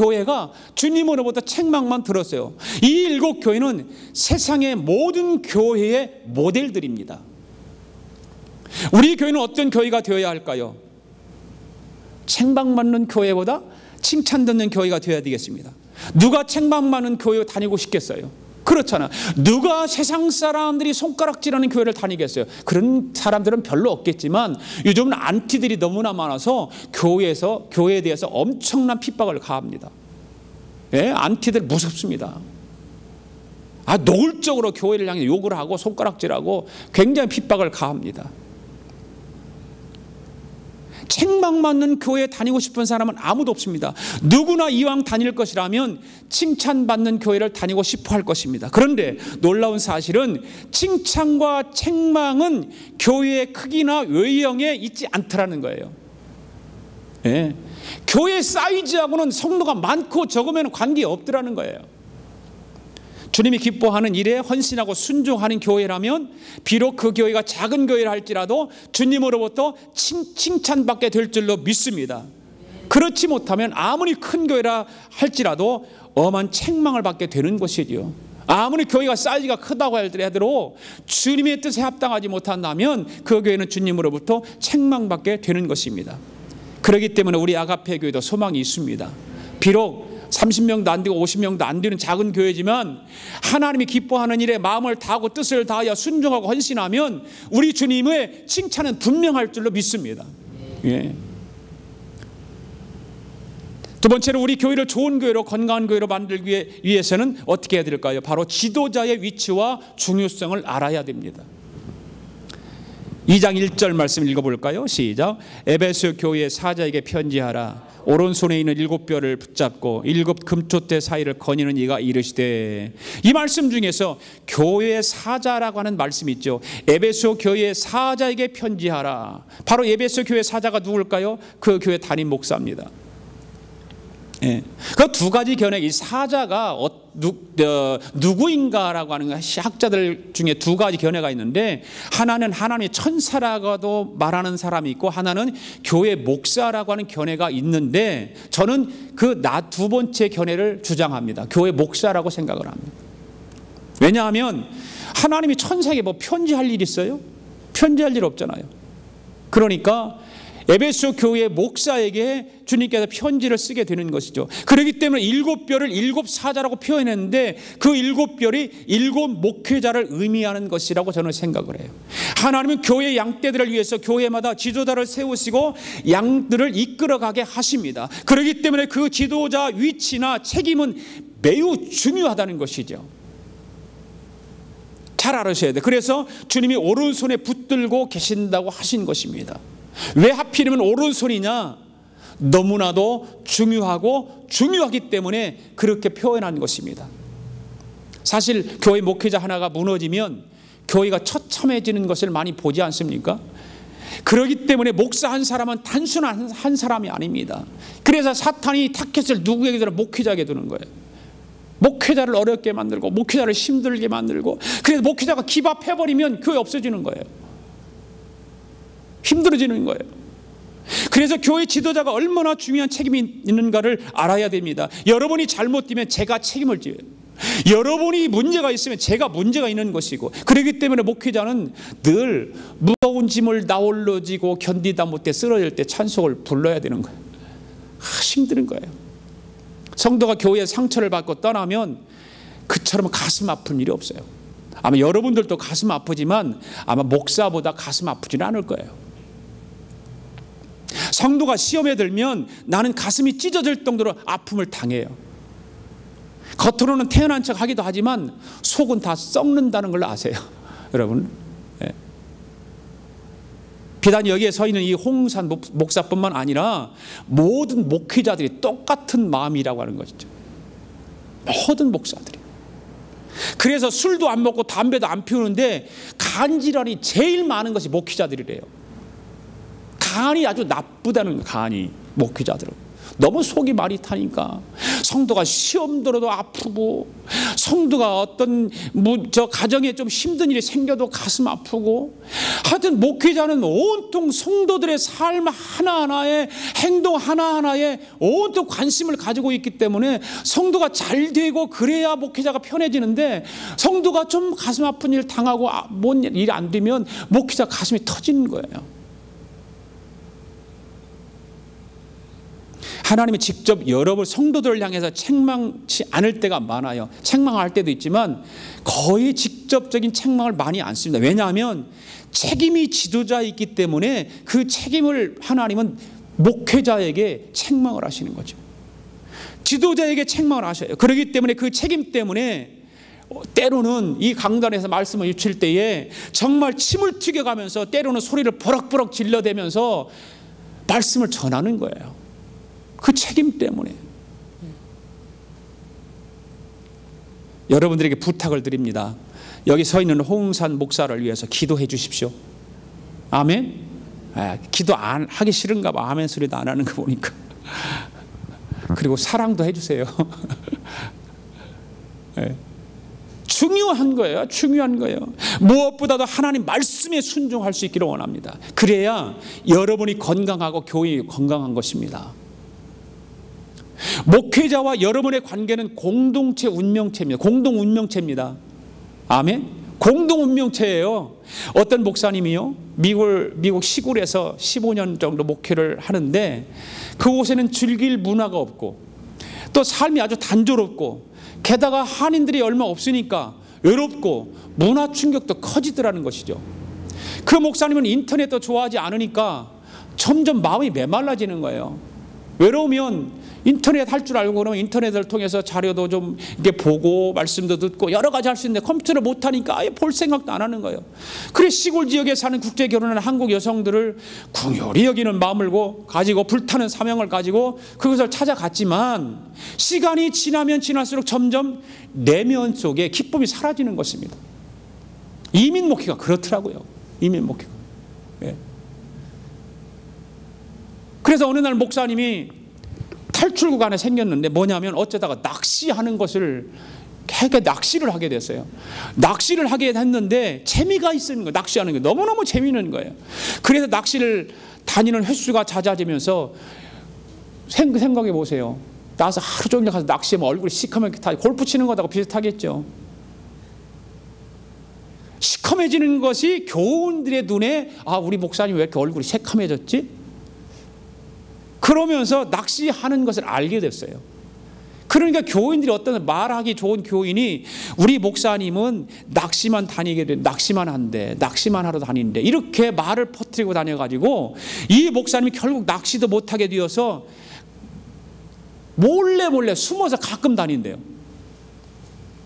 교회가 주님으로부터 책망만 들었어요. 이 일곱 교회는 세상의 모든 교회의 모델들입니다. 우리 교회는 어떤 교회가 되어야 할까요? 책망받는 교회보다 칭찬 듣는 교회가 되어야 되겠습니다. 누가 책망받는 교회 다니고 싶겠어요? 그렇잖아. 누가 세상 사람들이 손가락질하는 교회를 다니겠어요? 그런 사람들은 별로 없겠지만 요즘은 안티들이 너무나 많아서 교회에서 교회에 대해서 엄청난 핍박을 가합니다. 예, 안티들 무섭습니다. 아, 노골적으로 교회를 향해 욕을 하고 손가락질하고 굉장히 핍박을 가합니다. 책망받는 교회에 다니고 싶은 사람은 아무도 없습니다. 누구나 이왕 다닐 것이라면 칭찬받는 교회를 다니고 싶어 할 것입니다. 그런데 놀라운 사실은 칭찬과 책망은 교회의 크기나 외형에 있지 않더라는 거예요. 예. 교회 사이즈하고는 성도가 많고 적으면 관계 없더라는 거예요. 주님이 기뻐하는 일에 헌신하고 순종하는 교회라면 비록 그 교회가 작은 교회라 할지라도 주님으로부터 칭, 찬받게 될 줄로 믿습니다. 그렇지 못하면 아무리 큰 교회라 할지라도 엄한 책망을 받게 되는 것이지요. 아무리 교회가 사이즈가 크다고 할지라도 주님의 뜻에 합당하지 못한다면 그 교회는 주님으로부터 책망받게 되는 것입니다. 그렇기 때문에 우리 아가페 교회도 소망이 있습니다. 비록 30명도 안 되고 50명도 안 되는 작은 교회지만 하나님이 기뻐하는 일에 마음을 다하고 뜻을 다하여 순종하고 헌신하면 우리 주님의 칭찬은 분명할 줄로 믿습니다. 예. 두 번째로 우리 교회를 좋은 교회로 건강한 교회로 만들기 위해서는 어떻게 해야 될까요? 바로 지도자의 위치와 중요성을 알아야 됩니다. 2장 1절 말씀 읽어볼까요? 시작. 에베소 교회 사자에게 편지하라. 오른손에 있는 일곱 뼈를 붙잡고 일곱 금초대 사이를 거니는 이가 이르시되 이 말씀 중에서 교회 사자라고 하는 말씀이 있죠. 에베소 교회 사자에게 편지하라. 바로 에베소 교회 사자가 누굴까요? 그 교회 담임 목사입니다. 예. 그 두 가지 견해, 이 사자가 어, 누, 어, 누구인가라고 하는 학자들 중에 두 가지 견해가 있는데 하나는 하나님의 천사라고도 말하는 사람이 있고 하나는 교회 목사라고 하는 견해가 있는데 저는 그 나 두 번째 견해를 주장합니다. 교회 목사라고 생각을 합니다. 왜냐하면 하나님이 천사에게 뭐 편지할 일 있어요? 편지할 일 없잖아요. 그러니까 에베소 교회 목사에게 주님께서 편지를 쓰게 되는 것이죠. 그렇기 때문에 일곱 별을 일곱 사자라고 표현했는데 그 일곱 별이 일곱 목회자를 의미하는 것이라고 저는 생각을 해요. 하나님은 교회 양떼들을 위해서 교회마다 지도자를 세우시고 양들을 이끌어가게 하십니다. 그렇기 때문에 그 지도자 위치나 책임은 매우 중요하다는 것이죠. 잘 알으셔야 돼. 그래서 주님이 오른손에 붙들고 계신다고 하신 것입니다. 왜 하필이면 오른손이냐? 너무나도 중요하고 중요하기 때문에 그렇게 표현한 것입니다. 사실 교회 목회자 하나가 무너지면 교회가 처참해지는 것을 많이 보지 않습니까? 그러기 때문에 목사 한 사람은 단순한 한 사람이 아닙니다. 그래서 사탄이 타켓을 누구에게 들어 목회자에게 두는 거예요. 목회자를 어렵게 만들고 목회자를 힘들게 만들고 그래서 목회자가 기밥해버리면 교회 없어지는 거예요. 힘들어지는 거예요. 그래서 교회 지도자가 얼마나 중요한 책임이 있는가를 알아야 됩니다. 여러분이 잘못되면 제가 책임을 져요. 여러분이 문제가 있으면 제가 문제가 있는 것이고 그렇기 때문에 목회자는 늘 무거운 짐을 나홀로 지고 견디다 못해 쓰러질 때 찬송을 불러야 되는 거예요. 아, 힘든 거예요. 성도가 교회에 상처를 받고 떠나면 그처럼 가슴 아픈 일이 없어요. 아마 여러분들도 가슴 아프지만 아마 목사보다 가슴 아프지는 않을 거예요. 성도가 시험에 들면 나는 가슴이 찢어질 정도로 아픔을 당해요. 겉으로는 태어난 척 하기도 하지만 속은 다 썩는다는 걸 아세요. 여러분. 네. 비단 여기에 서 있는 이 홍산 목사뿐만 아니라 모든 목회자들이 똑같은 마음이라고 하는 것이죠. 모든 목사들이. 그래서 술도 안 먹고 담배도 안 피우는데 간질환이 제일 많은 것이 목회자들이래요. 간이 아주 나쁘다는 간이 목회자들은 너무 속이 많이 타니까 성도가 시험 들어도 아프고 성도가 어떤 뭐 저 가정에 좀 힘든 일이 생겨도 가슴 아프고 하여튼 목회자는 온통 성도들의 삶 하나하나에 행동 하나하나에 온통 관심을 가지고 있기 때문에 성도가 잘 되고 그래야 목회자가 편해지는데 성도가 좀 가슴 아픈 일 당하고 아, 뭔 일이 안 되면 목회자 가슴이 터지는 거예요. 하나님이 직접 여러분 성도들을 향해서 책망치 않을 때가 많아요. 책망할 때도 있지만 거의 직접적인 책망을 많이 안 씁니다. 왜냐하면 책임이 지도자에 있기 때문에 그 책임을 하나님은 목회자에게 책망을 하시는 거죠. 지도자에게 책망을 하셔요. 그렇기 때문에 그 책임 때문에 때로는 이 강단에서 말씀을 유칠 때에 정말 침을 튀겨가면서 때로는 소리를 버럭버럭 질러대면서 말씀을 전하는 거예요. 그 책임 때문에. 여러분들에게 부탁을 드립니다. 여기 서 있는 홍산 목사를 위해서 기도해 주십시오. 아멘. 아, 기도 안 하기 싫은가 봐. 아멘 소리도 안 하는 거 보니까. 그리고 사랑도 해주세요. 네. 중요한 거예요. 중요한 거예요. 무엇보다도 하나님 말씀에 순종할 수 있기를 원합니다. 그래야 여러분이 건강하고 교회 건강한 것입니다. 목회자와 여러분의 관계는 공동체 운명체입니다. 공동 운명체입니다. 아멘. 공동 운명체예요. 어떤 목사님이요. 미국 미국 시골에서 15년 정도 목회를 하는데 그곳에는 즐길 문화가 없고 또 삶이 아주 단조롭고 게다가 한인들이 얼마 없으니까 외롭고 문화 충격도 커지더라는 것이죠. 그 목사님은 인터넷도 좋아하지 않으니까 점점 마음이 메말라지는 거예요. 외로우면 인터넷 할 줄 알고 그러면 인터넷을 통해서 자료도 좀 이렇게 보고 말씀도 듣고 여러 가지 할 수 있는데 컴퓨터를 못 하니까 아예 볼 생각도 안 하는 거예요. 그래 시골 지역에 사는 국제 결혼하는 한국 여성들을 궁혈이 여기는 마음을 가지고 불타는 사명을 가지고 그것을 찾아갔지만 시간이 지나면 지날수록 점점 내면 속에 기쁨이 사라지는 것입니다. 이민 목회가 그렇더라고요. 이민 목회가. 예. 그래서 어느 날 목사님이 탈출구가 하나 생겼는데 뭐냐면 어쩌다가 낚시하는 것을 해게 낚시를 하게 됐어요. 낚시를 하게 했는데 재미가 있는 거 낚시하는 게 너무너무 재미있는 거예요. 그래서 낚시를 다니는 횟수가 잦아지면서 생각해 보세요. 나서 하루 종일 가서 낚시하면 얼굴이 시커멓게 타 골프 치는 거하고 비슷하겠죠. 시커매지는 것이 교우들의 눈에 아 우리 목사님 왜 이렇게 얼굴이 새카매졌지? 그러면서 낚시하는 것을 알게 됐어요. 그러니까 교인들이 어떤 말하기 좋은 교인이 우리 목사님은 낚시만 다니게 돼 낚시만 한대 낚시만 하러 다니는데 이렇게 말을 퍼뜨리고 다녀가지고 이 목사님이 결국 낚시도 못하게 되어서 몰래 몰래 숨어서 가끔 다닌대요.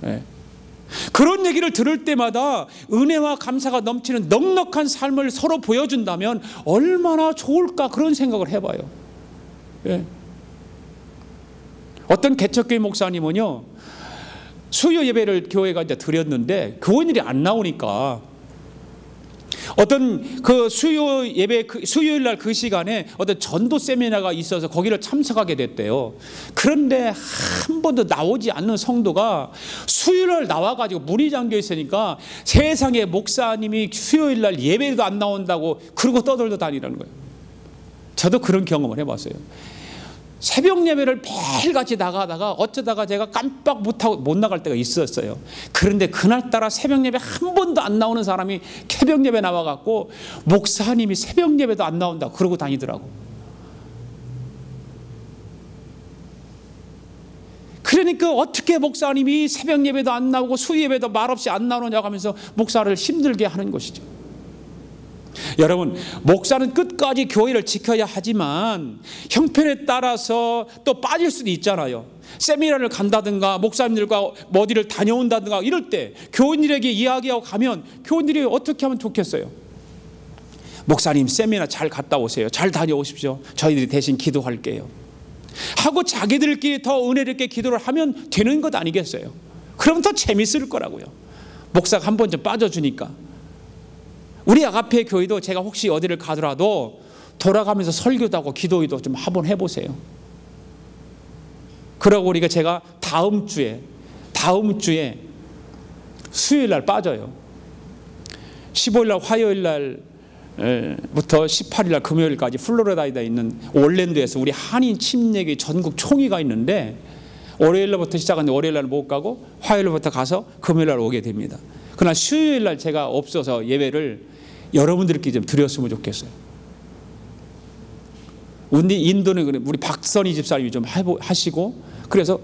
네. 그런 얘기를 들을 때마다 은혜와 감사가 넘치는 넉넉한 삶을 서로 보여준다면 얼마나 좋을까 그런 생각을 해봐요. 예. 어떤 개척교회 목사님은요 수요 예배를 교회가 이제 드렸는데 교인들이 안 나오니까 어떤 그 수요 예배 그 수요일 날 그 시간에 어떤 전도 세미나가 있어서 거기를 참석하게 됐대요. 그런데 한 번도 나오지 않는 성도가 수요일 날 나와 가지고 문이 잠겨 있으니까 세상에 목사님이 수요일 날 예배도 안 나온다고 그러고 떠들고 다니라는 거예요. 저도 그런 경험을 해 봤어요. 새벽 예배를 매일같이 나가다가 어쩌다가 제가 깜빡 못하고 못 나갈 때가 있었어요. 그런데 그날따라 새벽 예배 한 번도 안 나오는 사람이 새벽 예배 나와갖고 목사님이 새벽 예배도 안 나온다 그러고 다니더라고. 그러니까 어떻게 목사님이 새벽 예배도 안 나오고 수 예배도 말없이 안 나오느냐고 하면서 목사를 힘들게 하는 것이죠. 여러분, 목사는 끝까지 교회를 지켜야 하지만 형편에 따라서 또 빠질 수도 있잖아요. 세미나를 간다든가 목사님들과 어디를 다녀온다든가 이럴 때 교인들에게 이야기하고 가면 교인들이 어떻게 하면 좋겠어요? 목사님 세미나 잘 갔다 오세요. 잘 다녀오십시오. 저희들이 대신 기도할게요. 하고 자기들끼리 더 은혜를 있게 기도를 하면 되는 것 아니겠어요? 그럼 더 재밌을 거라고요. 목사가 한 번 좀 빠져주니까. 우리 아가페 교회도 제가 혹시 어디를 가더라도 돌아가면서 설교도 하고 기도도 좀 한번 해보세요. 그러고 우리가 제가 다음 주에 다음 주에 수요일 날 빠져요. 15일 날 화요일 날부터 18일 날 금요일까지 플로리다에 있는 올랜도에서 우리 한인 침례교 전국 총회가 있는데 월요일 날부터 시작하는데 월요일 날 못 가고 화요일 부터 가서 금요일 날 오게 됩니다. 그러나 수요일 날 제가 없어서 예배를 여러분들께 좀 드렸으면 좋겠어요. 우리 인도는. 우리 박선희 집사님이 좀 하시고 그래서